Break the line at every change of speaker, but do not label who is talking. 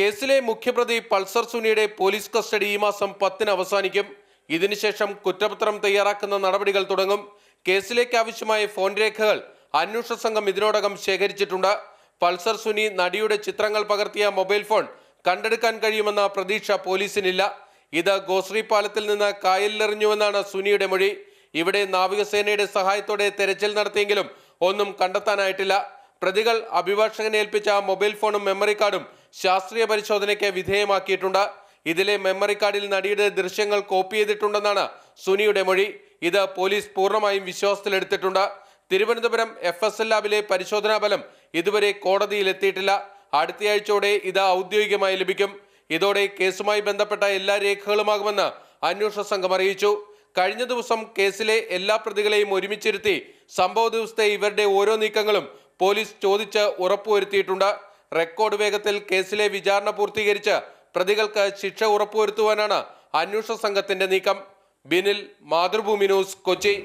കേസിലെ മുഖ്യപ്രതി Pulsar സുനിയുടെ police custody ഈ മാസം പത്തിന് അവസാനിക്കും. ഇതിനുശേഷം കുറ്റപത്രം തയ്യാറാക്കുന്ന നടപടികൾ തുടങ്ങും. കേസിലേക്ക് ആവശ്യമായ ഫോൺ രേഖകൾ അന്വേഷണ സംഘം ഇതിനോടകം ശേഖരിച്ചിട്ടുണ്ട്. പൾസർ സുനി നടിയുടെ ചിത്രങ്ങൾ പകർത്തിയ മൊബൈൽ ഫോൺ കണ്ടെടുക്കാൻ കഴിയുമെന്ന പ്രതീക്ഷ പോലീസിനില്ല. ഇത് ഗോശ്രീ പാലത്തിൽ നിന്ന് കായലിലെറിഞ്ഞുവെന്നാണ് സുനിയുടെ മൊഴി. ഇവിടെ നാവികസേനയുടെ സഹായത്തോടെ തെരച്ചിൽ നടത്തിയെങ്കിലും ഒന്നും കണ്ടെത്താനായിട്ടില്ല. പ്രതികൾ അഭിഭാഷകനെ ഏൽപ്പിച്ച മൊബൈൽ ഫോണും മെമ്മറി കാർഡും ശാസ്ത്രീയ പരിശോധനയ്ക്ക് വിധേയമാക്കിയിട്ടുണ്ട്. ഇതിലെ മെമ്മറി കാർഡിൽ നടിയുടെ ദൃശ്യങ്ങൾ കോപ്പി ചെയ്തിട്ടുണ്ടെന്നാണ് സുനിയുടെ മൊഴി. ഇത് പോലീസ് പൂർണമായും വിശ്വാസത്തിലെടുത്തിട്ടുണ്ട്. തിരുവനന്തപുരം എഫ് എസ് എൽ ലാബിലെ പരിശോധനാ ഫലം ഇതുവരെ കോടതിയിൽ എത്തിയിട്ടില്ല. അടുത്തയാഴ്ചയോടെ ഇത് ഔദ്യോഗികമായി ലഭിക്കും. ഇതോടെ കേസുമായി ബന്ധപ്പെട്ട എല്ലാ രേഖകളുമാകുമെന്ന് അന്വേഷണ സംഘം അറിയിച്ചു. കഴിഞ്ഞ ദിവസം കേസിലെ എല്ലാ പ്രതികളെയും ഒരുമിച്ചിരുത്തി സംഭവ ദിവസത്തെ ഇവരുടെ ഓരോ നീക്കങ്ങളും പോലീസ് ചോദിച്ച് ഉറപ്പുവരുത്തിയിട്ടുണ്ട്. റെക്കോർഡ് വേഗത്തിൽ കേസിലെ വിചാരണ പൂർത്തീകരിച്ച് പ്രതികൾക്ക് ശിക്ഷ ഉറപ്പുവരുത്തുവാനാണ് അന്വേഷണ സംഘത്തിന്റെ നീക്കം. ബിനിൽ മാതൃഭൂമി ന്യൂസ് കൊച്ചി.